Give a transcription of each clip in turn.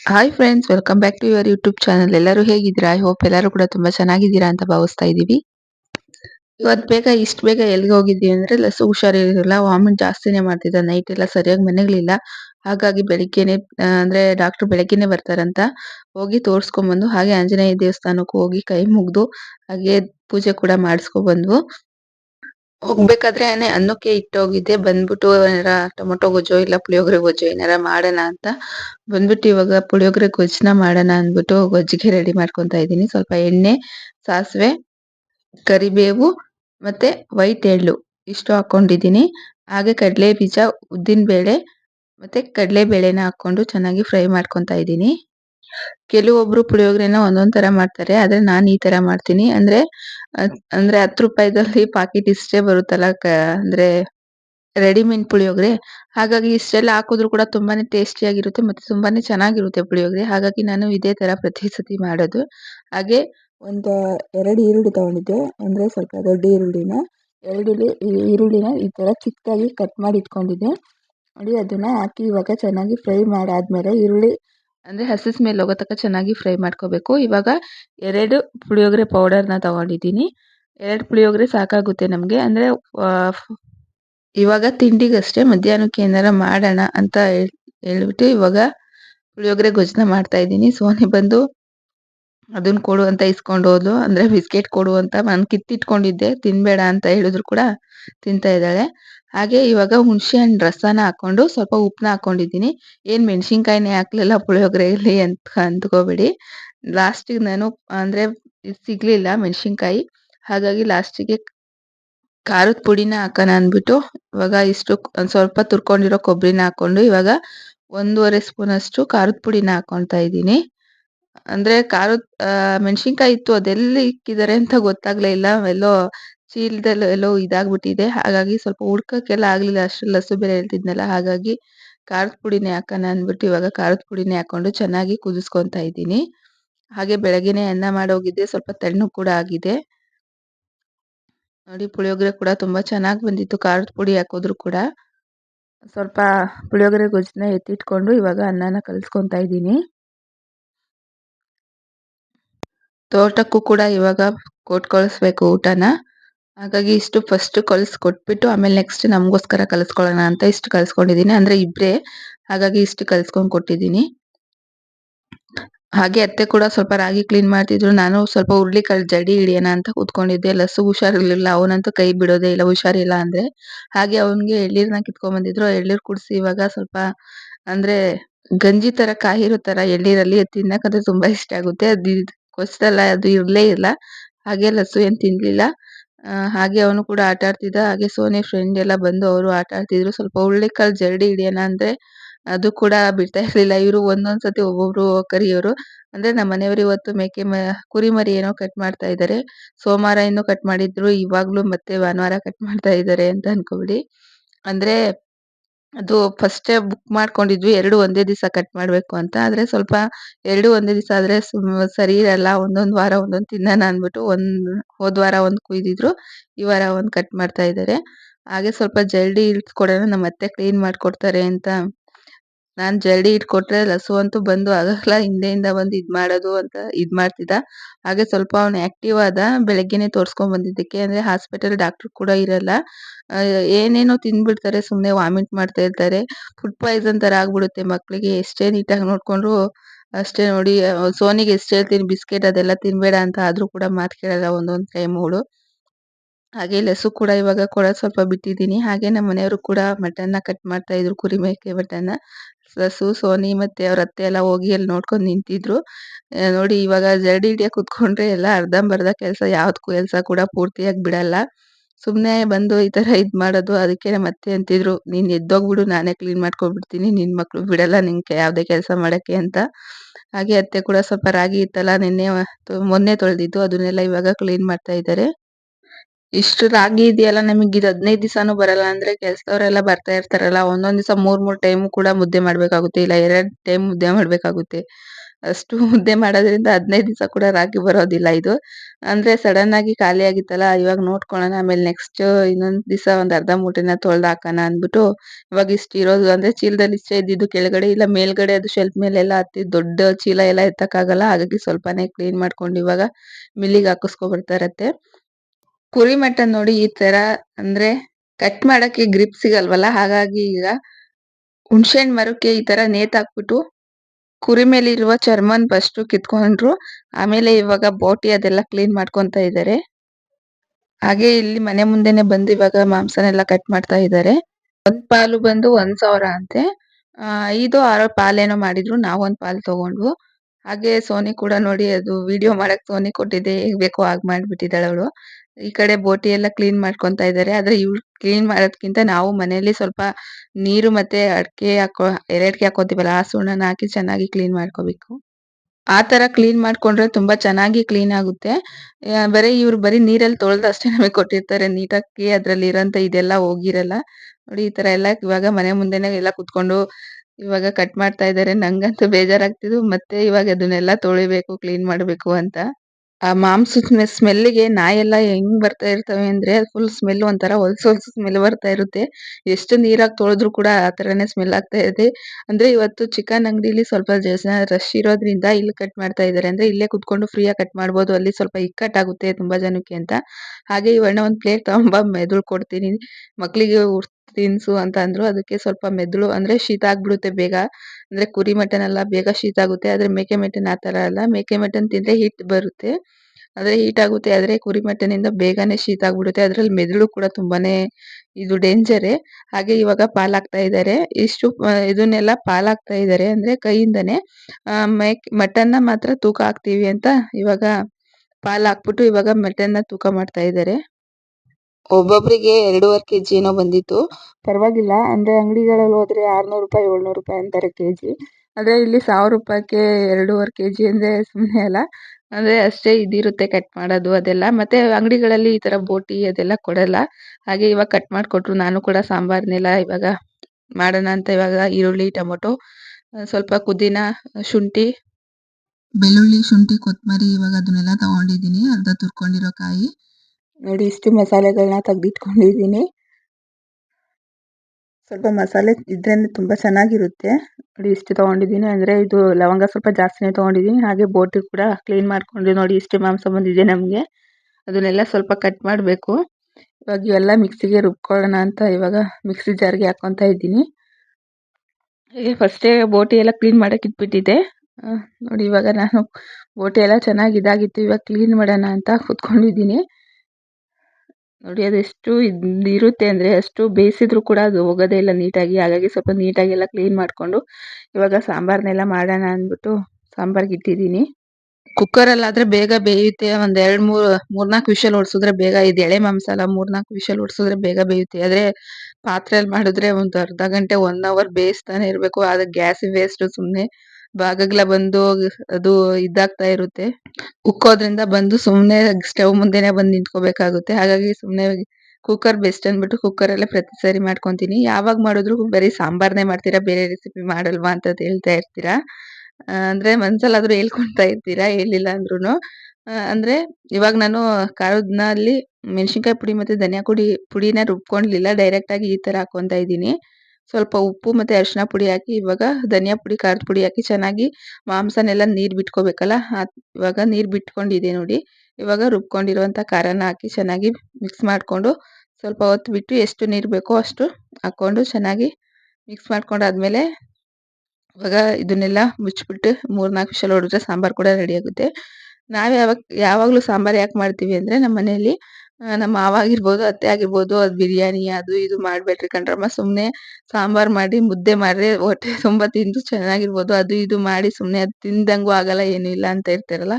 Hi friends welcome back to your YouTube channel ಎಲ್ಲರೂ ಹೇಗಿದ್ದೀರಾ? I hope ಎಲ್ಲರೂ ಕೂಡ ತುಂಬಾ ಚೆನ್ನಾಗಿದ್ದೀರಾ ಅಂತ ಭಾವಿಸ್ತಾ ಇದ್ದೀವಿ. ಇವತ್ತು ಬೇಗ, ಇಷ್ಟು ಬೇಗ ಎಲ್ಲಿಗೆ ಹೋಗಿದ್ವಿ ಅಂದ್ರೆ ಲಸು ಹುಷಾರಿರಲಿಲ್ಲ ವಾಮಿಟ್ ಜಾಸ್ತಿನೇ ಮಾಡ್ತಿದ್ದ. ನೈಟ್ ಎಲ್ಲ ಸರಿಯಾಗಿ ಮನೆಗಳಿಲ್ಲ. ಹಾಗಾಗಿ ಬೆಳಿಗ್ಗೆನೆ ಅಂದ್ರೆ ಡಾಕ್ಟರ್ ಬೆಳಗ್ಗೆನೆ ಬರ್ತಾರಂತ ಹೋಗಿ ತೋರಿಸ್ಕೊಂಬಂದು, ಹಾಗೆ ಆಂಜನೇಯ ದೇವಸ್ಥಾನಕ್ಕೂ ಹೋಗಿ ಕೈ ಮುಗಿದು, ಹಾಗೆ ಪೂಜೆ ಕೂಡ ಮಾಡಿಸ್ಕೊ ಬಂದ್ವು ಹೋಗ್ಬೇಕಾದ್ರೇನೆ ಅನ್ನಕ್ಕೆ ಇಟ್ಟೋಗಿದ್ದೆ ಬಂದ್ಬಿಟ್ಟು ಏನಾರ ಟೊಮೊಟೊ ಗೊಜ್ಜೋ ಇಲ್ಲ ಪುಳಿಯೋಗರೆ ಗೊಜ್ಜೋ ಏನಾರ ಮಾಡೋಣ ಅಂತ ಬಂದ್ಬಿಟ್ಟು ಇವಾಗ ಪುಳಿಯೋಗರೆ ಗೊಜ್ಜನ ಮಾಡೋಣ ಅಂದ್ಬಿಟ್ಟು ಗೊಜ್ಜಿಗೆ ರೆಡಿ ಮಾಡ್ಕೊಂತ ಇದ್ದೀನಿ. ಸ್ವಲ್ಪ ಎಣ್ಣೆ, ಸಾಸಿವೆ, ಕರಿಬೇವು ಮತ್ತೆ ವೈಟ್ ಎಳ್ಳು ಇಷ್ಟು ಹಾಕೊಂಡಿದ್ದೀನಿ. ಹಾಗೆ ಕಡಲೆ ಬೀಜ ಉದ್ದಿನ ಬೇಳೆ ಮತ್ತೆ ಕಡಲೆ ಬೇಳೆನ ಹಾಕೊಂಡು ಚೆನ್ನಾಗಿ ಫ್ರೈ ಮಾಡ್ಕೊಂತ ಇದ್ದೀನಿ. ಕೆಲವೊಬ್ರು ಪುಳಿಯೋಗರೆನ ಒಂದೊಂದ್ ತರ ಮಾಡ್ತಾರೆ, ಆದ್ರೆ ನಾನ್ ಈ ತರ ಮಾಡ್ತೀನಿ. ಅಂದ್ರೆ ಅದ್- ಅಂದ್ರೆ ಹತ್ತು ರೂಪಾಯಿದಲ್ಲಿ ಪಾಕೆಟ್ ಇಷ್ಟೇ ಬರುತ್ತಲ್ಲ, ಕ- ಅಂದ್ರೆ ರೆಡಿಮೇಡ್ ಪುಳಿಯೋಗರೆ. ಹಾಗಾಗಿ ಇಷ್ಟೆಲ್ಲ ಹಾಕಿದ್ರು ಕೂಡ ತುಂಬಾನೇ ಟೇಸ್ಟಿ ಆಗಿರುತ್ತೆ ಮತ್ತೆ ತುಂಬಾನೇ ಚೆನ್ನಾಗಿರುತ್ತೆ ಪುಳಿಯೋಗರೆ. ಹಾಗಾಗಿ ನಾನು ಇದೇ ತರ ಪ್ರತಿ ಸತಿ ಮಾಡೋದು. ಹಾಗೆ ಒಂದು ಎರಡು ಈರುಳ್ಳಿ ತಗೊಂಡಿದ್ದೆ, ಅಂದ್ರೆ ಸ್ವಲ್ಪ ದೊಡ್ಡ ಈರುಳ್ಳಿನ. ಎರಡು ಈರುಳ್ಳಿನ ಈ ತರ ಚಿಕ್ಕದಾಗಿ ಕಟ್ ಮಾಡಿ ಇಟ್ಕೊಂಡಿದ್ದೆ. ನೋಡಿ ಅದನ್ನ ಹಾಕಿ ಇವಾಗ ಚೆನ್ನಾಗಿ ಫ್ರೈ ಮಾಡಾದ್ಮೇಲೆ ಈರುಳ್ಳಿ ಅಂದ್ರೆ ಹಸಿಸ್ ಮೇಲೆ ಹೋಗೋ ತನಕ ಚೆನ್ನಾಗಿ ಫ್ರೈ ಮಾಡ್ಕೋಬೇಕು. ಇವಾಗ ಎರಡು ಪುಳಿಯೋಗರೆ ಪೌಡರ್ನ ತಗೊಂಡಿದ್ದೀನಿ. ಎರಡು ಪುಳಿಯೋಗರೆ ಸಾಕಾಗುತ್ತೆ ನಮಗೆ. ಅಂದ್ರೆ ಇವಾಗ ತಿಂಡಿಗಷ್ಟೇ ಮಧ್ಯಾಹ್ನಕ್ಕೆ ಏನಾರ ಮಾಡೋಣ ಅಂತ ಹೇಳ್- ಹೇಳ್ಬಿಟ್ಟು ಇವಾಗ ಪುಳಿಯೋಗರೆ ಗೊಜ್ಜನ ಮಾಡ್ತಾ ಇದ್ದೀನಿ. ಸೋನೆ ಬಂದು ಅದನ್ನ ಕೊಡು ಅಂತ ಇಸ್ಕೊಂಡು ಹೋದ್ಲು. ಅಂದ್ರೆ ಬಿಸ್ಕೆಟ್ ಕೊಡು ಅಂತ ನಾನು ಕಿತ್ತಿಟ್ಕೊಂಡಿದ್ದೆ ತಿನ್ಬೇಡ ಅಂತ ಹೇಳಿದ್ರು ಕೂಡ ತಿಂತಾ ಇದ್ದಾಳೆ. ಹಾಗೆ ಇವಾಗ ಹುಣಸೆ ಹಣ್ಣು ರಸನ ಹಾಕೊಂಡು ಸ್ವಲ್ಪ ಉಪ್ಪನ್ನ ಹಾಕೊಂಡಿದ್ದೀನಿ. ಏನ್ ಮೆಣಸಿನ್ಕಾಯಿನೇ ಹಾಕ್ಲಿಲ್ಲ ಪುಳಿಯೋಗರೆಯಲ್ಲಿ ಅಂತ ಅಂದ್ಕೋಬೇಡಿ. ಲಾಸ್ಟಿಗೆ ನಾನು ಅಂದ್ರೆ ಸಿಗಲಿಲ್ಲ ಮೆಣಸಿನ್ಕಾಯಿ. ಹಾಗಾಗಿ ಲಾಸ್ಟಿಗೆ ಖಾರದ ಪುಡಿನ ಹಾಕೋಣ ಅಂದ್ಬಿಟ್ಟು ಇವಾಗ ಇಷ್ಟು ಸ್ವಲ್ಪ ತುರ್ಕೊಂಡಿರೋ ಕೊಬ್ಬರಿನ ಹಾಕೊಂಡು ಇವಾಗ ಒಂದೂವರೆ ಸ್ಪೂನ್ ಅಷ್ಟು ಖಾರದ ಪುಡಿನ ಹಾಕೊಂತಾ ಇದ್ದೀನಿ. ಅಂದ್ರೆ ಖಾರದ ಮೆಣಸಿನ್ಕಾಯಿ ಇತ್ತು ಅದೆಲ್ಲಿ ಇಕ್ಕಿದ್ದಾರೆ ಅಂತ ಗೊತ್ತಾಗ್ಲೇ ಇಲ್ಲ. ಎಲ್ಲೋ ಚೀಲದಲ್ಲಿ ಎಲ್ಲೋ ಇದಾಗ್ಬಿಟ್ಟಿದೆ. ಹಾಗಾಗಿ ಸ್ವಲ್ಪ ಹುಡ್ಕಕ್ಕೆಲ್ಲ ಆಗ್ಲಿಲ್ಲ ಅಷ್ಟು ಹಸು ಬೇರೆ ಹೇಳ್ತಿದ್ನಲ್ಲ, ಹಾಗಾಗಿ ಖಾರದ ಪುಡಿನೇ ಹಾಕೋಣ ಅಂದ್ಬಿಟ್ಟು ಇವಾಗ ಖಾರದ ಪುಡಿನೇ ಹಾಕೊಂಡು ಚೆನ್ನಾಗಿ ಕುದಿಸ್ಕೊತಾ ಇದ್ದೀನಿ. ಹಾಗೆ ಬೆಳಗ್ಗೆನೇ ಅನ್ನ ಮಾಡೋಗಿದ್ದೆ ಸ್ವಲ್ಪ ತಣ್ಣು ಕೂಡ ಆಗಿದೆ. ನೋಡಿ, ಪುಳಿಯೋಗರೆ ಕೂಡ ತುಂಬಾ ಚೆನ್ನಾಗಿ ಬಂದಿತ್ತು, ಖಾರದ ಪುಡಿ ಹಾಕಿದ್ರು ಕೂಡ. ಸ್ವಲ್ಪ ಪುಳಿಯೋಗರೆ ಗೊಜ್ಜನ್ನ ಎತ್ತಿಟ್ಕೊಂಡು ಇವಾಗ ಅನ್ನನ ಕಲಿಸ್ಕೊಂತಾ ಇದ್ದೀನಿ. ತೋಟಕ್ಕೂ ಕೂಡ ಇವಾಗ ಕೊಟ್ಟು ಕಳಿಸ್ಬೇಕು ಊಟನ. ಹಾಗಾಗಿ ಇಷ್ಟು ಫಸ್ಟ್ ಕಲಿಸ್ಕೊಟ್ಬಿಟ್ಟು ಆಮೇಲೆ ನೆಕ್ಸ್ಟ್ ನಮಗೋಸ್ಕರ ಕಲಿಸ್ಕೊಳ್ಳೋಣ ಅಂತ ಇಷ್ಟು ಕಲಿಸ್ಕೊಂಡಿದ್ದೀನಿ ಅಂದ್ರೆ ಇಬ್ಬರೇ ಹಾಗಾಗಿ ಇಷ್ಟು ಕಲಿಸ್ಕೊಂಡು ಕೊಟ್ಟಿದ್ದೀನಿ ಹಾಗೆ ಅತ್ತೆ ಕೂಡ ಸ್ವಲ್ಪ ರಾಗಿ ಕ್ಲೀನ್ ಮಾಡ್ತಿದ್ರು. ನಾನು ಸ್ವಲ್ಪ ಹುರುಳಿಕಾಳು ಜಡಿ ಹಿಡಿಯೋಣ ಅಂತ ಕೂತ್ಕೊಂಡಿದ್ದೆ. ಲಸು ಹುಷಾರಿರ್ಲಿಲ್ಲ. ಅವನಂತೂ ಕೈ ಬಿಡೋದೇ ಇಲ್ಲ, ಹುಷಾರಿಲ್ಲ ಅಂದ್ರೆ. ಹಾಗೆ ಅವನಿಗೆ ಎಳ್ಳೀರ್ನ ಕಿತ್ಕೊಂಡ್ ಬಂದಿದ್ರು ಎಳ್ನೀರ್ ಕುಡಿಸಿ ಇವಾಗ ಸ್ವಲ್ಪ ಅಂದ್ರೆ ಗಂಜಿ ತರ, ಕಾಯಿರೋ ತರ ಎಳ್ಳೀರಲ್ಲಿ ತಿನ್ನಕಂದ್ರೆ ತುಂಬಾ ಇಷ್ಟ ಆಗುತ್ತೆ. ಅದು ಕೊಚ್ಚಲ್ಲ ಅದು ಇರಲೇ ಇಲ್ಲ. ಹಾಗೆ ಲಸ್ಸು ಏನು ತಿನ್ಲಿಲ್ಲ. ಆ, ಹಾಗೆ ಅವನು ಕೂಡ ಆಟ ಆಡ್ತಿದ್ದ. ಹಾಗೆ ಸೋನಿ ಫ್ರೆಂಡ್ ಎಲ್ಲ ಬಂದು ಅವರು ಆಟ ಆಡ್ತಿದ್ರು. ಸ್ವಲ್ಪ ಹುರುಳಿಕಾಳು ಜರಡಿ ಹಿಡಿಯೋಣ ಅಂದ್ರೆ ಅದು ಕೂಡ ಬಿಡ್ತಾ ಇರ್ಲಿಲ್ಲ. ಇವರು ಒಂದೊಂದ್ ಸತಿ ಒಬ್ಬೊಬ್ರು ಕರಿಯೋರು. ಅಂದ್ರೆ ನಮ್ಮ ಮನೆಯವರು ಇವತ್ತು ಮೇಕೆ ಮ ಕುರಿಮರಿ ಏನೋ ಕಟ್ ಮಾಡ್ತಾ ಇದ್ದಾರೆ ಸೋಮವಾರ ಏನೋ ಕಟ್ ಮಾಡಿದ್ರು. ಇವಾಗ್ಲೂ ಮತ್ತೆ ಭಾನುವಾರ ಕಟ್ ಮಾಡ್ತಾ ಇದ್ದಾರೆ ಅಂತ ಅನ್ಕೋಬಿಡಿ. ಅಂದ್ರೆ ಅದು ಫಸ್ಟೇ ಬುಕ್ ಮಾಡ್ಕೊಂಡಿದ್ವಿ, ಎರಡು ಒಂದೇ ದಿವಸ ಕಟ್ ಮಾಡಬೇಕು ಅಂತ. ಆದ್ರೆ ಸ್ವಲ್ಪ ಎರಡು ಒಂದೇ ದಿವಸ ಆದ್ರೆ ಸರಿ ಇರಲ್ಲ, ಒಂದೊಂದು ವಾರ ಒಂದೊಂದು ತಿನ್ನೋಣ ಅಂದ್ಬಿಟ್ಟು ಒಂದು, ಹೋದ್ ವಾರ ಒಂದು ಕುಯ್ದಿದ್ರು, ಈ ವಾರ ಒಂದು ಕಟ್ ಮಾಡ್ತಾ ಇದ್ದಾರೆ. ಹಾಗೆ ಸ್ವಲ್ಪ ಜಲ್ದಿ ಇಳಿಸ್ಕೊಡೋಣ ನಮ್ಮ ಅತ್ತೆ ಕ್ಲೀನ್ ಮಾಡ್ಕೊಡ್ತಾರೆ ಅಂತ ನಾನ್ ಜಲ್ದಿ ಇಟ್ಕೊಟ್ರೆ ಲಸು ಅಂತೂ ಬಂದು ಆಗಲ್ಲ, ಹಿಂದೆಯಿಂದ ಬಂದು ಇದ್ ಮಾಡೋದು ಅಂತ ಇದ್ ಮಾಡ್ತಿದ್ದ. ಹಾಗೆ ಸ್ವಲ್ಪ ಅವ್ನು ಆಕ್ಟಿವ್ ಆದ, ಬೆಳಗ್ಗೆನೆ ತೋರ್ಸ್ಕೊಂಡ್ ಬಂದಿದ್ದಕ್ಕೆ. ಅಂದ್ರೆ ಹಾಸ್ಪಿಟಲ್ ಡಾಕ್ಟರ್ ಕೂಡ ಇರಲ್ಲ. ಏನೇನೋ ತಿಂದ್ಬಿಡ್ತಾರೆ, ಸುಮ್ನೆ ವಾಮಿಟ್ ಮಾಡ್ತಾ ಇರ್ತಾರೆ. ಫುಡ್ ಪಾಯ್ಸನ್ ತರ ಆಗ್ಬಿಡುತ್ತೆ ಮಕ್ಳಿಗೆ. ಎಷ್ಟೇ ನೀಟಾಗಿ ನೋಡ್ಕೊಂಡ್ರು ಅಷ್ಟೇ ನೋಡಿ ಸೋನಿಗೆ ಎಷ್ಟ್ ಹೇಳ್ತೀನಿ, ಬಿಸ್ಕೆಟ್ ಅದೆಲ್ಲ ತಿನ್ಬೇಡ ಅಂತ ಆದ್ರೂ ಕೂಡ ಮಾತ್ ಕೇಳಲ್ಲ ಒಂದೊಂದ್ ಟೈಮ್ಗಳು ಹಾಗೆ ಲೆಸು ಕೂಡ ಇವಾಗ ಕೂಡ ಸ್ವಲ್ಪ ಬಿಟ್ಟಿದ್ದೀನಿ. ಹಾಗೆ ನಮ್ಮ ಮನೆಯವರು ಕೂಡ ಮಟನ್ನ ಕಟ್ ಮಾಡ್ತಾ ಇದ್ರು, ಕುರಿ ಮೇಕೆ ಮಟನ್ನ ಸಸು, ಸೋನಿ ಮತ್ತೆ ಅವ್ರ ಅತ್ತೆ ಎಲ್ಲ ಹೋಗಿ ಅಲ್ಲಿ ನೋಡ್ಕೊಂಡು ನಿಂತಿದ್ರು. ನೋಡಿ ಇವಾಗ ಜರಡಿ ಹಿಡಿಯಕ್ ಕುತ್ಕೊಂಡ್ರೆ ಎಲ್ಲ ಅರ್ಧಂಬರ್ಧ ಕೆಲಸ ಯಾವ್ದು ಕೆಲಸ ಕೂಡ ಪೂರ್ತಿಯಾಗಿ ಬಿಡಲ್ಲ. ಸುಮ್ಮನೆ ಬಂದು ಈ ತರ ಇದ್ ಮಾಡೋದು, ಅದಕ್ಕೆ ನಮ್ಮ ಅತ್ತೆ ಅಂತಿದ್ರು, ನೀನ್ ಎದ್ದೋಗ್ಬಿಡು, ನಾನೇ ಕ್ಲೀನ್ ಮಾಡ್ಕೊಬಿಡ್ತೀನಿ, ನಿನ್ ಮಕ್ಕಳು ಬಿಡಲ್ಲ ನಿನ್ಗೆ ಯಾವುದೇ ಕೆಲಸ ಮಾಡಕ್ಕೆ ಅಂತ. ಹಾಗೆ ಅತ್ತೆ ಕೂಡ ಸ್ವಲ್ಪ ರಾಗಿ ಇತ್ತಲ್ಲ ನಿನ್ನೆ ಮೊನ್ನೆ ತೊಳೆದಿದ್ದು, ಅದನ್ನೆಲ್ಲ ಇವಾಗ ಕ್ಲೀನ್ ಮಾಡ್ತಾ ಇದ್ದಾರೆ. ಇಷ್ಟು ರಾಗಿ ಇದೆಯಲ್ಲ ನಮಗೆ ಇದು ಹದಿನೈದು ದಿವಸನೂ ಬರಲ್ಲ ಅಂದ್ರೆ ಕೆಲಸದವರೆಲ್ಲ ಬರ್ತಾ ಇರ್ತಾರಲ್ಲ, ಒಂದೊಂದ್ ದಿವಸ ಮೂರ್ ಮೂರ್ ಟೈಮ್ ಕೂಡ ಮುದ್ದೆ ಮಾಡಬೇಕಾಗುತ್ತೆ, ಇಲ್ಲ ಎರಡ್ ಟೈಮ್ ಮುದ್ದೆ ಮಾಡ್ಬೇಕಾಗುತ್ತೆ. ಅಷ್ಟು ಮುದ್ದೆ ಮಾಡೋದ್ರಿಂದ ಹದಿನೈದು ದಿವಸ ಕೂಡ ರಾಗಿ ಬರೋದಿಲ್ಲ ಇದು. ಅಂದ್ರೆ ಸಡನ್ ಆಗಿ ಖಾಲಿ ಆಗಿತ್ತಲ್ಲ, ಇವಾಗ ನೋಡ್ಕೊಳ್ಳೋಣ, ಆಮೇಲೆ ನೆಕ್ಸ್ಟ್ ಇನ್ನೊಂದ್ ದಿವಸ ಒಂದ್ ಅರ್ಧ ಮೂಟೆನ ತೊಳ್ದು ಹಾಕೋಣ ಅಂದ್ಬಿಟ್ಟು ಇವಾಗ ಇಷ್ಟು ಇರೋದು. ಅಂದ್ರೆ ಚೀಲದಲ್ಲಿ ಇಷ್ಟೇ ಇದ್ದಿದ್ದು ಕೆಳಗಡೆ, ಇಲ್ಲ ಮೇಲ್ಗಡೆ ಅದು ಶೆಲ್ಫ್ ಮೇಲೆಲ್ಲ ಹತ್ತಿ ದೊಡ್ಡ ಚೀಲ ಎಲ್ಲ ಎತ್ತಕ್ಕಾಗಲ್ಲ, ಹಾಗಾಗಿ ಸ್ವಲ್ಪನೇ ಕ್ಲೀನ್ ಮಾಡ್ಕೊಂಡು ಇವಾಗ ಮಿಲ್ಲಿಗೆ ಹಾಕಿಸ್ಕೊ ಬರ್ತಾ ಇರತ್ತೆ. ಕುರಿ ಮಟನ್ ನೋಡಿ ಈ ತರ ಅಂದ್ರೆ ಕಟ್ ಮಾಡಕ್ಕೆ ಗ್ರಿಪ್ ಸಿಗಲ್ವಲ್ಲ? ಹಾಗಾಗಿ ಈಗ ಹುಣ್ಸೆಹಣ್ಣು ಮರಕ್ಕೆ ಈ ತರ ನೇತ್ ಹಾಕ್ಬಿಟ್ಟು ಕುರಿ ಮೇಲೆ ಇರುವ ಚರ್ಮನ್ ಫಸ್ಟ್ ಕಿತ್ಕೊಂಡ್ರು. ಆಮೇಲೆ ಇವಾಗ ಬೋಟಿ ಅದೆಲ್ಲ ಕ್ಲೀನ್ ಮಾಡ್ಕೊಂತ ಇದ್ದಾರೆ ಹಾಗೆ ಇಲ್ಲಿ ಮನೆ ಮುಂದೆನೆ ಬಂದು ಇವಾಗ ಮಾಂಸನೆಲ್ಲ ಕಟ್ ಮಾಡ್ತಾ ಇದ್ದಾರೆ ಒಂದ್ ಪಾಲು ಬಂದು ಒಂದ್ ಸಾವಿರ ಅಂತೆ. ಐದು ಆರೋ ಪಾಲೇನೋ ಮಾಡಿದ್ರು. ನಾವ್ ಒಂದ್ ಪಾಲ್ ತಗೊಂಡ್ವು. ಹಾಗೆ ಸೋನಿ ಕೂಡ ನೋಡಿ ಅದು ವಿಡಿಯೋ ಮಾಡಕ್ ಸೋನಿ ಕೊಟ್ಟಿದ್ದೆ. ಹೇಗ್ ಬೇಕೋ ಹಾಗ್ ಮಾಡ್ಬಿಟ್ಟಿದ್ದಾಳೆ ಅವಳು. ಈ ಕಡೆ ಬೋಟಿ ಎಲ್ಲ ಕ್ಲೀನ್ ಮಾಡ್ಕೊಂತ ಇದ್ದಾರೆ ಆದ್ರೆ ಇವ್ರು ಕ್ಲೀನ್ ಮಾಡೋದ್ಕಿಂತ ನಾವು ಮನೆಯಲ್ಲಿ ಸ್ವಲ್ಪ ನೀರು ಮತ್ತೆ ಅಡಿಕೆ ಹಾಕೋ ಎರೆಡ್ಕೆ ಹಾಕೋತೀವಲ್ಲ, ಆ ಸುಣ್ಣನ ಹಾಕಿ ಚೆನ್ನಾಗಿ ಕ್ಲೀನ್ ಮಾಡ್ಕೋಬೇಕು. ಆ ತರ ಕ್ಲೀನ್ ಮಾಡ್ಕೊಂಡ್ರೆ ತುಂಬಾ ಚೆನ್ನಾಗಿ ಕ್ಲೀನ್ ಆಗುತ್ತೆ. ಬರೀ ಇವ್ರು ಬರೀ ನೀರಲ್ಲಿ ತೊಳೆದಷ್ಟೇ ನಮಗೆ ಕೊಟ್ಟಿರ್ತಾರೆ. ನೀಟಾಗಿ ಅದ್ರಲ್ಲಿ ಇರೋಂತ ಇದೆಲ್ಲ ಹೋಗಿರಲ್ಲ. ನೋಡಿ, ಈ ತರ ಎಲ್ಲ ಇವಾಗ ಮನೆ ಮುಂದೆನೆ ಎಲ್ಲ ಕುತ್ಕೊಂಡು ಇವಾಗ ಕಟ್ ಮಾಡ್ತಾ ಇದ್ದಾರೆ ನಂಗಂತೂ ಬೇಜಾರಾಗ್ತಿದ್ದು. ಮತ್ತೆ ಇವಾಗ ಅದನ್ನೆಲ್ಲ ತೊಳಿಬೇಕು ಕ್ಲೀನ್ ಮಾಡ್ಬೇಕು ಅಂತ. ಆ ಮಾಂಸದ ಸ್ಮೆಲ್ಗೆ ನಾಯೆಲ್ಲ ಹೆಂಗ್ ಬರ್ತಾ ಇರ್ತವೆ ಅಂದ್ರೆ ಫುಲ್ ಸ್ಮೆಲ್ ಒಂಥರ ಹೊಲಸು ಹೊಲಸು ಸ್ಮೆಲ್ ಬರ್ತಾ ಇರುತ್ತೆ. ಎಷ್ಟು ನೀರಾಗಿ ತೊಳೆದ್ರು ಕೂಡ ಆ ತರನೇ ಸ್ಮೆಲ್ ಆಗ್ತಾ ಇದೆ. ಅಂದ್ರೆ ಇವತ್ತು ಚಿಕನ್ ಅಂಗಡಿಲಿ ಸ್ವಲ್ಪ ಜನ ರಶ್ ಇರೋದ್ರಿಂದ ಇಲ್ಲಿ ಕಟ್ ಮಾಡ್ತಾ ಇದ್ದಾರೆ ಅಂದ್ರೆ ಇಲ್ಲೇ ಕುತ್ಕೊಂಡು ಫ್ರೀಯಾಗಿ ಕಟ್ ಮಾಡ್ಬೋದು. ಅಲ್ಲಿ ಸ್ವಲ್ಪ ಇಕ್ಕಟ್ಟಾಗುತ್ತೆ ತುಂಬಾ ಜನಕ್ಕೆ ಅಂತ. ಹಾಗೆ ಇವಣ್ಣ ಒಂದ್ ಪ್ಲೇಟ್ ತಗೊಂಬ ಮೆದುಳು ಕೊಡ್ತೀನಿ. ಮಕ್ಳಿಗೆ ತಿನ್ಸು ಅಂತ ಅಂದ್ರು ಅದಕ್ಕೆ ಸ್ವಲ್ಪ ಮೆದುಳು ಅಂದ್ರೆ ಶೀತ ಆಗ್ಬಿಡುತ್ತೆ ಬೇಗ. ಅಂದ್ರೆ ಕುರಿ ಮಟನ್ ಎಲ್ಲ ಬೇಗ ಶೀತ ಆಗುತ್ತೆ. ಆದ್ರೆ ಮೇಕೆ ಮಟನ್ ಆ ತರ ಅಲ್ಲ. ಮೇಕೆ ಮಟನ್ ತಿಂದ್ರೆ ಹಿಟ್ ಬರುತ್ತೆ. ಆದ್ರೆ ಹೀಟ್ ಆಗುತ್ತೆ. ಆದ್ರೆ ಕುರಿ ಮಟನ್ ಇಂದ ಬೇಗನೆ ಶೀತ ಆಗ್ಬಿಡುತ್ತೆ. ಅದ್ರಲ್ಲಿ ಮೆದುಳು ಕೂಡ ತುಂಬಾನೇ ಇದು ಡೇಂಜರೇ ಹಾಗೆ ಇವಾಗ ಪಾಲಾಗ್ತಾ ಇದ್ದಾರೆ ಇಷ್ಟು ಇದನ್ನೆಲ್ಲ ಪಾಲಾಗ್ತಾ ಇದ್ದಾರೆ ಅಂದ್ರೆ ಕೈಯಿಂದನೇ ಮೇಕೆ, ಮಟನ್ನ ಮಾತ್ರ ತೂಕ ಹಾಕ್ತೀವಿ ಅಂತ ಇವಾಗ ಪಾಲ್ ಹಾಕ್ಬಿಟ್ಟು ಇವಾಗ ಮಟನ್ನ ತೂಕ ಮಾಡ್ತಾ ಇದ್ದಾರೆ ಒಬ್ಬೊಬ್ರಿಗೆ ಎರಡೂವರೆ ಕೆಜಿ ಏನೋ ಬಂದಿತ್ತು. ಪರವಾಗಿಲ್ಲ. ಅಂದ್ರೆ ಅಂಗಡಿಗಳಲ್ಲಿ ಹೋದ್ರೆ ಆರ್ನೂರು ರೂಪಾಯಿ ಏಳ್ನೂರು ರೂಪಾಯಿ ಅಂತಾರೆ ಕೆಜಿ ಆದ್ರೆ ಇಲ್ಲಿ ಸಾವಿರ ರೂಪಾಯಿಗೆ ಎರಡೂವರೆ ಕೆಜಿ ಅಂದ್ರೆ ಸುಮ್ಮನೆ ಅಲ್ಲ. ಅಂದ್ರೆ ಅಷ್ಟೇ ಇದಿರುತ್ತೆ ಕಟ್ ಮಾಡೋದು ಅದೆಲ್ಲ. ಮತ್ತೆ ಅಂಗಡಿಗಳಲ್ಲಿ ಈ ತರ ಬೋಟಿ ಅದೆಲ್ಲ ಕೊಡಲ್ಲ. ಹಾಗೆ ಇವಾಗ ಕಟ್ ಮಾಡಿಕೊಟ್ರು. ನಾನು ಕೂಡ ಸಾಂಬಾರ್ನೆಲ್ಲ ಇವಾಗ ಮಾಡೋಣ ಅಂತ ಇವಾಗ ಈರುಳ್ಳಿ ಟೊಮೊಟೊ ಸ್ವಲ್ಪ ಕುದಿನ ಶುಂಠಿ. ಬೆಳ್ಳುಳ್ಳಿ ಶುಂಠಿ ಕೊತ್ತಂಬರಿ ಇವಾಗ ಅದನ್ನೆಲ್ಲ ತಗೊಂಡಿದ್ದೀನಿ. ಅರ್ಧ ತುರ್ಕೊಂಡಿರೋ ಕಾಯಿ. ನೋಡಿ, ಇಷ್ಟು ಮಸಾಲೆಗಳನ್ನ ತೆಗೆದಿಟ್ಕೊಂಡಿದ್ದೀನಿ. ಸ್ವಲ್ಪ ಮಸಾಲೆ ಇದ್ರೆ ತುಂಬ ಚೆನ್ನಾಗಿರುತ್ತೆ. ನೋಡಿ, ಇಷ್ಟು ತೊಗೊಂಡಿದ್ದೀನಿ. ಅಂದರೆ ಇದು ಲವಂಗ ಸ್ವಲ್ಪ ಜಾಸ್ತಿನೇ ತಗೊಂಡಿದ್ದೀನಿ. ಹಾಗೆ ಬೋಟಿ ಕೂಡ ಕ್ಲೀನ್ ಮಾಡಿಕೊಂಡು. ನೋಡಿ, ಇಷ್ಟು ಮಾಂಸ ಬಂದಿದೆ ನಮಗೆ. ಅದನ್ನೆಲ್ಲ ಸ್ವಲ್ಪ ಕಟ್ ಮಾಡಬೇಕು. ಇವಾಗ ಇವೆಲ್ಲ ಮಿಕ್ಸಿಗೆ ರುಬ್ಕೊಳ್ಳೋಣ ಅಂತ ಇವಾಗ ಮಿಕ್ಸಿ ಜಾರ್ಗೆ ಹಾಕ್ಕೊತಾ ಇದ್ದೀನಿ. ಫಸ್ಟೇ ಬೋಟಿ ಎಲ್ಲ ಕ್ಲೀನ್ ಮಾಡೋಕೆ ಇಟ್ಬಿಟ್ಟಿದ್ದೆ. ನೋಡಿ, ಇವಾಗ ನಾನು ಬೋಟಿ ಎಲ್ಲ ಚೆನ್ನಾಗಿ ಇದಾಗಿತ್ತು. ಇವಾಗ ಕ್ಲೀನ್ ಮಾಡೋಣ ಅಂತ ಕುತ್ಕೊಂಡಿದ್ದೀನಿ. ನೋಡಿ ಅದೆಷ್ಟು ಇದ್ ಇರುತ್ತೆ ಅಂದ್ರೆ ಅಷ್ಟು ಬೇಯಿಸಿದ್ರು ಕೂಡ ಅದು ಹೋಗೋದೇ ಇಲ್ಲ ನೀಟಾಗಿ. ಹಾಗಾಗಿ ಸ್ವಲ್ಪ ನೀಟಾಗಿ ಎಲ್ಲ ಕ್ಲೀನ್ ಮಾಡ್ಕೊಂಡು ಇವಾಗ ಸಾಂಬಾರ್ನೆಲ್ಲ ಮಾಡೋಣ ಅಂದ್ಬಿಟ್ಟು ಸಾಂಬಾರ್ಗೆ ಇಟ್ಟಿದ್ದೀನಿ. ಕುಕ್ಕರಲ್ಲಾದ್ರೆ ಬೇಗ ಬೇಯುತ್ತೆ. ಒಂದ್ ಎರಡ್ ಮೂರು ಮೂರ್ನಾಲ್ಕು ವಿಷಲ್ ಓಡಿಸಿದ್ರೆ ಬೇಗ ಇದು. ಎಳೆ ಮಾಂಸ ಅಲ್ಲ ಮೂರ್ನಾಲ್ಕು ವಿಷಲ್ ಓಡಿಸಿದ್ರೆ ಬೇಗ ಬೇಯುತ್ತೆ. ಆದ್ರೆ ಪಾತ್ರೆಯಲ್ಲಿ ಮಾಡಿದ್ರೆ ಒಂದು ಅರ್ಧ ಗಂಟೆ ಒನ್ ಅವರ್ ಬೇಯಿಸ್ತಾನೆ ಇರಬೇಕು. ಆದ್ರೆ ಗ್ಯಾಸ್ ವೇಸ್ಟ್ ಸುಮ್ನೆ ಭಾಗಗಳ ಬಂದು ಅದು ಇದಾಗ್ತಾ ಇರುತ್ತೆ. ಉಕ್ಕೋದ್ರಿಂದ ಬಂದು ಸುಮ್ನೆ ಸ್ಟವ್ ಮುಂದೆನೆ ಬಂದು ನಿಂತ್ಕೋಬೇಕಾಗುತ್ತೆ. ಹಾಗಾಗಿ ಸುಮ್ನೆ ಕುಕ್ಕರ್ ಬೆಸ್ಟ್ ಅಂದ್ಬಿಟ್ಟು ಕುಕ್ಕರ್ ಅಲ್ಲೇ ಪ್ರತಿ ಸರಿ ಮಾಡ್ಕೊಂತೀನಿ. ಯಾವಾಗ ಮಾಡಿದ್ರು ಬರೀ ಸಾಂಬಾರ್ನೇ ಮಾಡ್ತೀರಾ, ಬೇರೆ ರೆಸಿಪಿ ಮಾಡಲ್ವಾ ಅಂತ ಹೇಳ್ತಾ ಇರ್ತೀರಾ? ಅಂದ್ರೆ ಮನ್ಸಲ್ಲಾದ್ರೂ ಹೇಳ್ಕೊಂತಾ ಇರ್ತೀರಾ? ಹೇಳಿಲ್ಲ ಅಂದ್ರೂ ಅಂದ್ರೆ ಇವಾಗ ನಾನು ಖಾರದ್ನಲ್ಲಿ ಮೆಣಸಿನ್ಕಾಯಿ ಪುಡಿ ಮತ್ತೆ ಧನಿಯಾ ಪುಡಿ ಪುಡಿನ ರುಬ್ಕೊಂಡ್ಲಿಲ್ಲ ಡೈರೆಕ್ಟ್ ಆಗಿ ಈ ತರ ಹಾಕೊಂತ ಇದ್ದೀನಿ ಸ್ವಲ್ಪ ಉಪ್ಪು ಮತ್ತೆ ಅರಿಶಿನ ಪುಡಿ ಹಾಕಿ, ಇವಾಗ ಧನಿಯಾ ಪುಡಿ, ಖಾರದ ಪುಡಿ ಹಾಕಿ ಚೆನ್ನಾಗಿ ಮಾಂಸನೆಲ್ಲ ನೀರು ಬಿಟ್ಕೋಬೇಕಲ್ಲ? ಇವಾಗ ನೀರು ಬಿಟ್ಕೊಂಡಿದೆ ನೋಡಿ. ಇವಾಗ ರುಬ್ಕೊಂಡಿರುವಂಥ ಖಾರನ ಹಾಕಿ ಚೆನ್ನಾಗಿ ಮಿಕ್ಸ್ ಮಾಡ್ಕೊಂಡು ಸ್ವಲ್ಪ ಹೊತ್ತು ಬಿಟ್ಟು ಎಷ್ಟು ನೀರು ಬೇಕೋ ಅಷ್ಟು ಹಾಕೊಂಡು ಚೆನ್ನಾಗಿ ಮಿಕ್ಸ್ ಮಾಡ್ಕೊಂಡಾದ್ಮೇಲೆ ಇವಾಗ ಇದನ್ನೆಲ್ಲ ಮುಚ್ಬಿಟ್ಟು ಮೂರ್ನಾಲ್ಕು ವಿಷಲ್ ಹೊಡೆದ್ರೆ ಸಾಂಬಾರ್ ಕೂಡ ರೆಡಿ ಆಗುತ್ತೆ. ನಾವ್ ಯಾವಾಗ, ಯಾವಾಗಲೂ ಸಾಂಬಾರ್ ಯಾಕೆ ಮಾಡ್ತೀವಿ ಅಂದ್ರೆ ನಮ್ಮ ಮನೆಯಲ್ಲಿ ನಮ್ಮ ಮಾವ ಆಗಿರ್ಬೋದು, ಅತ್ತೆ ಆಗಿರ್ಬೋದು, ಅದು ಬಿರಿಯಾನಿ, ಅದು ಇದು ಮಾಡ್ಬೇಡ್ರಿ ಕಣ್ರಮ್ಮ. ಸುಮ್ಮನೆ ಸಾಂಬಾರ್ ಮಾಡಿ ಮುದ್ದೆ ಮಾಡ್ರಿ ಹೊಟ್ಟೆ ತುಂಬ ತಿಂದು ಚೆನ್ನಾಗಿರ್ಬೋದು. ಅದು ಇದು ಮಾಡಿ ಸುಮ್ಮನೆ ಅದು ತಿಂದಂಗೂ ಆಗಲ್ಲ, ಏನು ಇಲ್ಲ ಅಂತ ಇರ್ತಾರಲ್ಲ.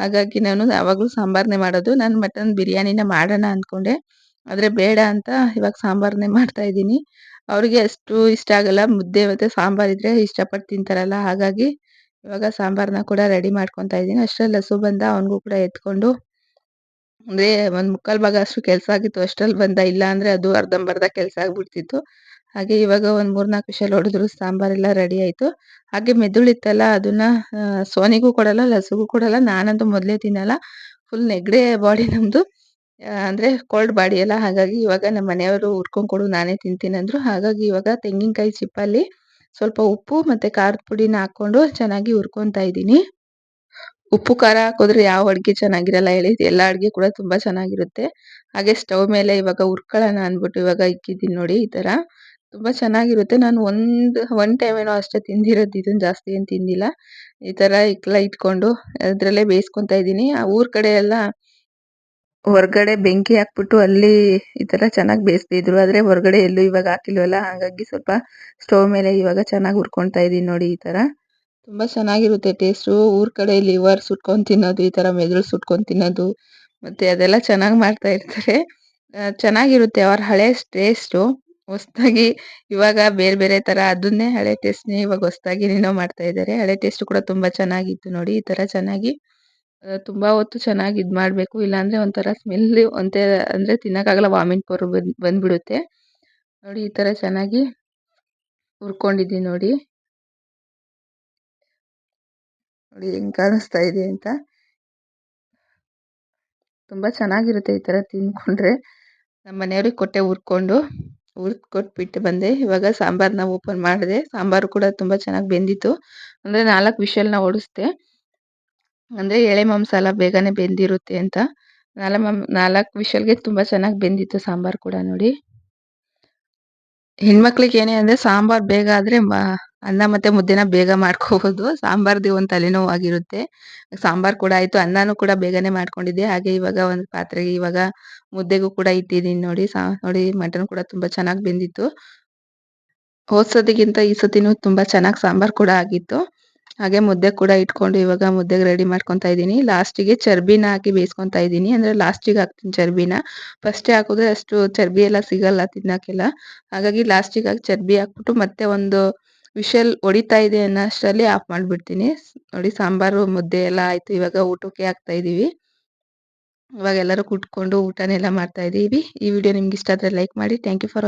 ಹಾಗಾಗಿ ನಾನು ಯಾವಾಗಲೂ ಸಾಂಬಾರ್ನೇ ಮಾಡೋದು. ನಾನು ಮಟನ್ ಬಿರಿಯಾನಿನ ಮಾಡೋಣ ಅಂದ್ಕೊಂಡೆ ಆದ್ರೆ ಬೇಡ ಅಂತ ಇವಾಗ ಸಾಂಬಾರನ್ನೇ ಮಾಡ್ತಾ ಇದ್ದೀನಿ. ಅವರಿಗೆ ಅಷ್ಟು ಇಷ್ಟ ಆಗಲ್ಲ. ಮುದ್ದೆ ಮತ್ತೆ ಸಾಂಬಾರ್ ಇದ್ರೆ ಇಷ್ಟಪಟ್ಟು ತಿಂತಾರಲ್ಲ. ಹಾಗಾಗಿ ಇವಾಗ ಸಾಂಬಾರ್ನ ಕೂಡ ರೆಡಿ ಮಾಡ್ಕೊಂತ ಇದ್ದೀನಿ. ಅಷ್ಟರಲ್ಲಿ ಹಸು ಬಂದ ಅವನಿಗೂ ಕೂಡ ಎತ್ಕೊಂಡು ಅಂದ್ರೆ ಒಂದ್ ಮುಕ್ಕಾಲ್ ಭಾಗ ಅಷ್ಟು ಕೆಲಸ ಆಗಿತ್ತು. ಅಷ್ಟ್ರಲ್ಲಿ ಬಂದ ಇಲ್ಲ ಅಂದ್ರೆ ಅದು ಅರ್ಧಂಬರ್ಧ ಕೆಲಸ ಆಗ್ಬಿಡ್ತಿತ್ತು. ಹಾಗೆ ಇವಾಗ ಒಂದ್ ಮೂರ್ನಾಲ್ಕು ವಿಷಲ್ ಹೊಡೆದ್ರು ಸಾಂಬಾರೆಲ್ಲ ರೆಡಿ ಆಯ್ತು. ಹಾಗೆ ಮೆದುಳಿತ್ತಲ್ಲ ಅದನ್ನ ಸೋನಿಗೂ ಕೊಡಲ್ಲ, ಲಸುಗೂ ಕೊಡಲ್ಲ, ನಾನಂತೂ ಮೊದಲೇ ತಿನ್ನಲ್ಲ. ಫುಲ್ ನೆಗಡೆ ಬಾಡಿ ನಮ್ದು. ಅಂದ್ರೆ ಕೋಲ್ಡ್ ಬಾಡಿ ಎಲ್ಲ. ಹಾಗಾಗಿ ಇವಾಗ ನಮ್ಮ ಮನೆಯವರು ಹುರ್ಕೊಂಡ್ ಕೊಡು, ನಾನೇ ತಿಂತೀನಿ ಅಂದ್ರು. ಹಾಗಾಗಿ ಇವಾಗ ತೆಂಗಿನಕಾಯಿ ಚಿಪ್ಪಲ್ಲಿ ಸ್ವಲ್ಪ ಉಪ್ಪು ಮತ್ತೆ ಖಾರದ ಪುಡಿನ ಹಾಕೊಂಡು ಚೆನ್ನಾಗಿ ಹುರ್ಕೊಂತಾ ಇದ್ದೀನಿ. ಉಪ್ಪು, ಖಾರ ಹಾಕಿದ್ರೆ ಯಾವ ಅಡುಗೆ ಚೆನ್ನಾಗಿರಲ್ಲ ಹೇಳಿ. ಎಲ್ಲ ಅಡುಗೆ ಕೂಡ ತುಂಬಾ ಚೆನ್ನಾಗಿರುತ್ತೆ. ಹಾಗೆ ಸ್ಟವ್ ಮೇಲೆ ಇವಾಗ ಹುರ್ಕೊಳ್ಳೋಣ ಅಂದ್ಬಿಟ್ಟು ಇವಾಗ ಇಕ್ಕಿದ್ದೀನಿ ನೋಡಿ ಈ ತರ ತುಂಬಾ ಚೆನ್ನಾಗಿರುತ್ತೆ. ನಾನು ಒಂದ್ ಒನ್ ಟೈಮ್ ಏನೋ ಅಷ್ಟೇ ತಿಂದಿರೋದು. ಇದನ್ನ ಜಾಸ್ತಿ ಏನು ತಿಂದಿಲ್ಲ. ಈ ತರ ಇಕ್ಲ ಇಟ್ಕೊಂಡು ಅದರಲ್ಲೇ ಬೇಯಿಸ್ಕೊಂತ ಇದ್ದೀನಿ. ಆ ಊರ ಕಡೆ ಎಲ್ಲ ಹೊರಗಡೆ ಬೆಂಕಿ ಹಾಕ್ಬಿಟ್ಟು ಅಲ್ಲಿ ಈ ತರ ಚೆನ್ನಾಗಿ ಬೇಯಿಸ್ತಿದ್ರು. ಆದರೆ ಹೊರಗಡೆ ಎಲ್ಲೂ ಇವಾಗ ಹಾಕಿಲ್ವಲ್ಲ? ಹಾಗಾಗಿ ಸ್ವಲ್ಪ ಸ್ಟವ್ ಮೇಲೆ ಇವಾಗ ಚೆನ್ನಾಗಿ ಹುರ್ಕೊಂತಾ ಇದೀನಿ ನೋಡಿ ಈ ತರ ತುಂಬಾ ಚೆನ್ನಾಗಿರುತ್ತೆ ಟೇಸ್ಟು ಊರ ಕಡೆ ಲಿವರ್ ಸುಟ್ಕೊಂಡು ತಿನ್ನೋದು, ಈ ತರ ಮೆದುಳು ಸುಟ್ಕೊಂಡು ತಿನ್ನೋದು, ಮತ್ತೆ ಅದೆಲ್ಲ ಚೆನ್ನಾಗಿ ಮಾಡ್ತಾ ಇರ್ತಾರೆ. ಚೆನ್ನಾಗಿರುತ್ತೆ ಅವ್ರ ಹಳೆ ಟೇಸ್ಟು ಹೊಸ್ದಾಗಿ ಇವಾಗ ಬೇರೆ ಬೇರೆ ತರ ಅದನ್ನೇ ಹಳೆ ಟೇಸ್ಟ್ನೇ ಇವಾಗ ಹೊಸ್ದಾಗಿ ಏನೇನೋ ಮಾಡ್ತಾ ಇದ್ದಾರೆ ಹಳೆ ಟೇಸ್ಟ್ ಕೂಡ ತುಂಬಾ ಚೆನ್ನಾಗಿತ್ತು ನೋಡಿ, ಈ ತರ ಚೆನ್ನಾಗಿ. ತುಂಬ ಹೊತ್ತು ಚೆನ್ನಾಗಿ ಇದು ಮಾಡಬೇಕು. ಇಲ್ಲಾಂದರೆ ಒಂಥರ ಸ್ಮೆಲ್ ಒಂಥರ ಅಂದ್ರೆ ತಿನ್ನೋಕ್ಕಾಗಲ್ಲ ವಾಮಿಟ್ ಬರು ಬಂದು, ಬಂದ್ಬಿಡುತ್ತೆ. ನೋಡಿ ಈ ತರ ಚೆನ್ನಾಗಿ ಹುರ್ಕೊಂಡಿದ್ದೀನಿ ನೋಡಿ. ನೋಡಿ ಹೆಂಗ್ ಕಾಣಿಸ್ತಾ ಇದೆ ಅಂತ. ತುಂಬಾ ಚೆನ್ನಾಗಿರುತ್ತೆ ಈ ತರ ತಿನ್ಕೊಂಡ್ರೆ. ನಮ್ಮ ಮನೆಯವ್ರಿಗೆ ಕೊಟ್ಟೆ ಹುರ್ಕೊಂಡು, ಹುರ್ದು ಕೊಟ್ಬಿಟ್ಟು ಬಂದೆ. ಇವಾಗ ಸಾಂಬಾರ್ನ ಓಪನ್ ಮಾಡಿದೆ. ಸಾಂಬಾರು ಕೂಡ ತುಂಬಾ ಚೆನ್ನಾಗಿ ಬೆಂದಿತ್ತು. ಅಂದ್ರೆ ನಾಲ್ಕು ವಿಷಲ್ನ ಓಡಿಸ್ದೆ. ಅಂದ್ರೆ ಎಳೆ ಮಾಂಸ ಎಲ್ಲ ಬೇಗನೆ ಬೆಂದಿರುತ್ತೆ ಅಂತ. ನಾಲ್ಕು ನಾಲ್ಕು ವಿಷಲ್ಗೆ ತುಂಬಾ ಚೆನ್ನಾಗಿ ಬೆಂದಿತ್ತು ಸಾಂಬಾರ್ ಕೂಡ ನೋಡಿ. ಹೆಣ್ಮಕ್ಳಿಗೆ ಏನೇ ಅಂದ್ರೆ ಸಾಂಬಾರ್ ಬೇಗ ಆದ್ರೆ ಅನ್ನ ಮತ್ತೆ ಮುದ್ದೆನ ಬೇಗ ಮಾಡ್ಕೋಬಹುದು ಸಾಂಬಾರ್ದು ಒಂದ್ ತಲೆನೋವಾಗಿರುತ್ತೆ. ಸಾಂಬಾರ್ ಕೂಡ ಆಯ್ತು, ಅನ್ನನೂ ಕೂಡ ಬೇಗನೆ ಮಾಡ್ಕೊಂಡಿದ್ದೆ. ಹಾಗೆ ಇವಾಗ ಒಂದು ಪಾತ್ರೆಗೆ ಇವಾಗ ಮುದ್ದೆಗೂ ಕೂಡ ಇಟ್ಟಿದ್ದೀನಿ ನೋಡಿ, ಸಾ, ನೋಡಿ ಮಟನ್ ಕೂಡ ತುಂಬಾ ಚೆನ್ನಾಗಿ ಬೆಂದಿತ್ತು. ಹೋದ್ ಸತಿಗಿಂತ ಈ ಸತಿನೂ ತುಂಬಾ ಚೆನ್ನಾಗಿ ಸಾಂಬಾರ್ ಕೂಡ ಆಗಿತ್ತು. ಹಾಗೆ ಮುದ್ದೆ ಕೂಡ ಇಟ್ಕೊಂಡು ಇವಾಗ ಮುದ್ದೆಗೆ ರೆಡಿ ಮಾಡ್ಕೊಂತ ಇದ್ದೀನಿ. ಲಾಸ್ಟಿಗೆ ಚರ್ಬಿನ ಹಾಕಿ ಬೇಯಿಸ್ಕೊಂತ ಇದ್ದೀನಿ. ಅಂದ್ರೆ ಲಾಸ್ಟಿಗೆ ಹಾಕ್ತೀನಿ ಚರ್ಬಿನ. ಫಸ್ಟೇ ಹಾಕಿದ್ರೆ ಅಷ್ಟು ಚರ್ಬಿ ಎಲ್ಲ ಸಿಗಲ್ಲ ತಿನ್ನಕ್ಕೆಲ್ಲ. ಹಾಗಾಗಿ ಲಾಸ್ಟಿಗೆ ಹಾಕಿ ಚರ್ಬಿ ಹಾಕ್ಬಿಟ್ಟು ಮತ್ತೆ ಒಂದು ವಿಷಲ್ ಹೊಡಿತಾ ಇದೆ ಅನ್ನೋಷ್ಟರಲ್ಲಿ ಆಫ್ ಮಾಡ್ಬಿಡ್ತೀನಿ. ನೋಡಿ ಸಾಂಬಾರು, ಮುದ್ದೆ ಎಲ್ಲ ಆಯ್ತು. ಇವಾಗ ಊಟಕ್ಕೆ ಹಾಕ್ತಾ ಇದೀವಿ. ಇವಾಗ ಎಲ್ಲರೂ ಕುಟ್ಕೊಂಡು ಊಟನೆಲ್ಲ ಮಾಡ್ತಾ ಇದೀವಿ. ಈ ವಿಡಿಯೋ ನಿಮ್ಗೆ ಇಷ್ಟ ಆದ್ರೆ ಲೈಕ್ ಮಾಡಿ. Thank you for